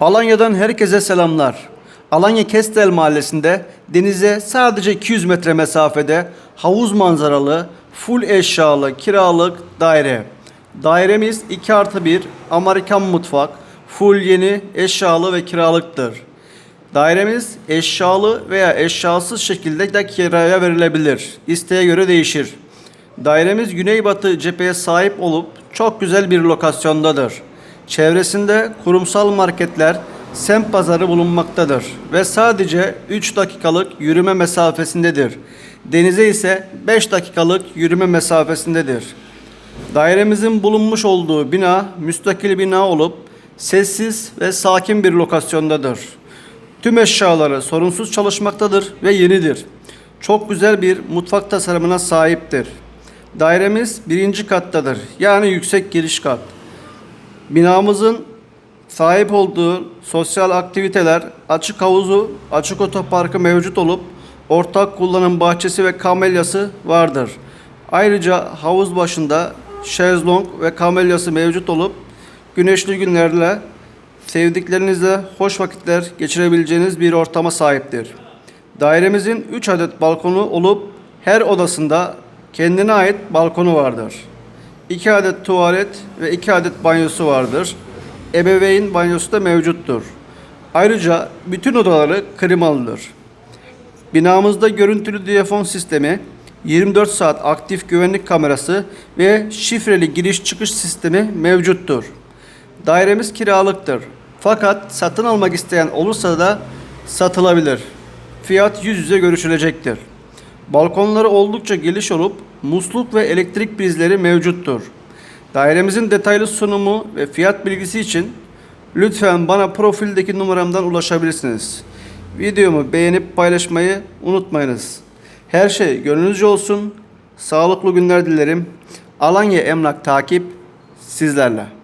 Alanya'dan herkese selamlar. Alanya Kestel Mahallesi'nde denize sadece 200 metre mesafede havuz manzaralı, full eşyalı, kiralık daire. Dairemiz 2 artı 1, Amerikan mutfak, full yeni, eşyalı ve kiralıktır. Dairemiz eşyalı veya eşyasız şekilde de kiraya verilebilir. İsteğe göre değişir. Dairemiz güneybatı cepheye sahip olup çok güzel bir lokasyondadır. Çevresinde kurumsal marketler, semt pazarı bulunmaktadır ve sadece 3 dakikalık yürüme mesafesindedir. Denize ise 5 dakikalık yürüme mesafesindedir. Dairemizin bulunmuş olduğu bina müstakil bina olup sessiz ve sakin bir lokasyondadır. Tüm eşyaları sorunsuz çalışmaktadır ve yenidir. Çok güzel bir mutfak tasarımına sahiptir. Dairemiz birinci kattadır. Yani yüksek giriş kat. Binamızın sahip olduğu sosyal aktiviteler, açık havuzu, açık otoparkı mevcut olup ortak kullanım bahçesi ve kamelyası vardır. Ayrıca havuz başında şezlong ve kamelyası mevcut olup güneşli günlerle sevdiklerinizle hoş vakitler geçirebileceğiniz bir ortama sahiptir. Dairemizin 3 adet balkonu olup her odasında kendine ait balkonu vardır. 2 adet tuvalet ve 2 adet banyosu vardır. Ebeveyn banyosu da mevcuttur. Ayrıca bütün odaları klimalıdır. Binamızda görüntülü diyafon sistemi, 24 saat aktif güvenlik kamerası ve şifreli giriş çıkış sistemi mevcuttur. Dairemiz kiralıktır. Fakat satın almak isteyen olursa da satılabilir. Fiyat yüz yüze görüşülecektir. Balkonları oldukça geniş olup musluk ve elektrik prizleri mevcuttur. Dairemizin detaylı sunumu ve fiyat bilgisi için lütfen bana profildeki numaramdan ulaşabilirsiniz. Videomu beğenip paylaşmayı unutmayınız. Her şey gönlünüzce olsun. Sağlıklı günler dilerim. Alanya Emlak Takip sizlerle.